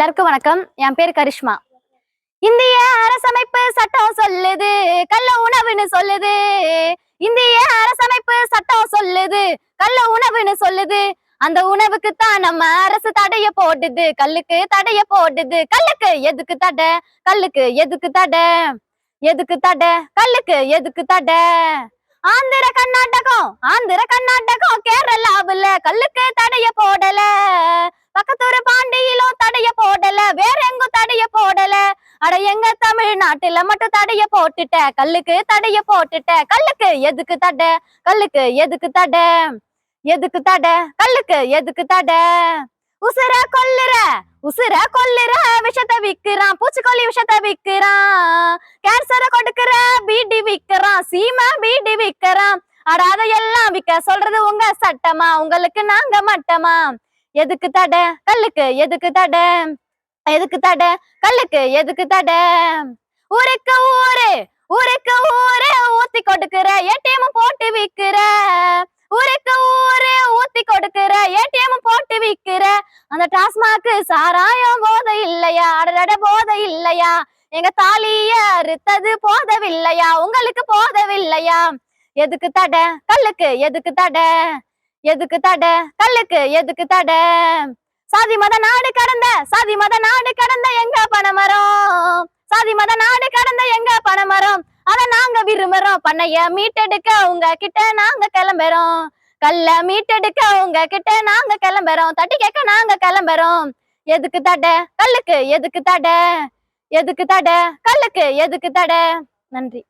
எல்லாருக்கும் வணக்கம். என் பேர் கரிஷ்மா. இந்திய அரசமைப்பு சட்டம் சொல்லுது கள்ள உணவுன்னு சொல்லுது. இந்திய அரசமைப்பு சட்டம் சொல்லுது கள்ள உணவுன்னு சொல்லுது. அந்த உணவுக்கு தான் நம்ம அரசு தடைய போடுது. கல்லுக்கு தடைய போடுது. கல்லுக்கு எதுக்கு தடை? கல்லுக்கு எதுக்கு தடை? எதுக்கு தடை? கல்லுக்கு எதுக்கு தடை? ஆந்திர கர்நாடகம் ஆந்திர கர்நாடகம் கேரளாவுல கல்லுக்கு தடைய போடல பக்கத்தூர் பாண்டியிலும் தடைய போடல வேற எங்கும் தடைய போடல அட எங்க தமிழ்நாட்டுல மட்டும் தடைய போட்டுட்ட. கல்லுக்கு தடைய போட்டுட்ட. கல்லுக்கு எதுக்கு தடை? கல்லுக்கு எதுக்கு தடை? எதுக்கு தடை? கல்லுக்கு எதுக்கு தடை? உசுர கொல்லுற உசுர கொல்லுற விஷத்தை விக்கிறான். பூச்சிக்கொல்லி விஷத்தை விக்கிறான். கேன்சரை கொடுக்கிற பீடி விக்கிறான். சீமா பீடி விக்கிறான். அட அதையெல்லாம் விக்க சொல்றது உங்க சட்டமா? உங்களுக்கு நாங்க மட்டமா? எதுக்கு தடை? கல்லுக்கு எதுக்கு தடை? எதுக்கு தட? கல்லுக்கு எதுக்கு தட? ஊருக்கு ஊரு ஊருக்கு ஊரு ஊத்தி கொடுக்கிற ஏடிஎம் போட்டு விக்கிற. ஊருக்கு ஊரு ஊத்தி கொடுக்கிற ஏடிஎம் போட்டு விக்கிற. அந்த டாஸ்மாக்கு சாராயம் போதை இல்லையா? அடரட போதை இல்லையா? எங்க தாலிய அறுத்தது போதவில்லையா? உங்களுக்கு போதவில்லையா? எதுக்கு தட? கல்லுக்கு எதுக்கு தடை? எதுக்கு தட? கல்லுக்கு எதுக்கு தட? சாதி மத நாடு கடந்த சாதி மத நாடு கடந்த எங்க பணமரம் சாதி மத நாடு கடந்த எங்க பணமரம் அத நாங்க விரும்புறோம். பண்ணைய மீட்டெடுக்க உங்க கிட்ட நாங்க கிளம்புறோம். கல்ல மீட்டெடுக்க உங்க கிட்ட நாங்க கிளம்புறோம். தட்டி கேட்க நாங்க கிளம்புறோம். எதுக்கு தட? கல்லுக்கு எதுக்கு தட? எதுக்கு தட? கல்லுக்கு எதுக்கு தட? நன்றி.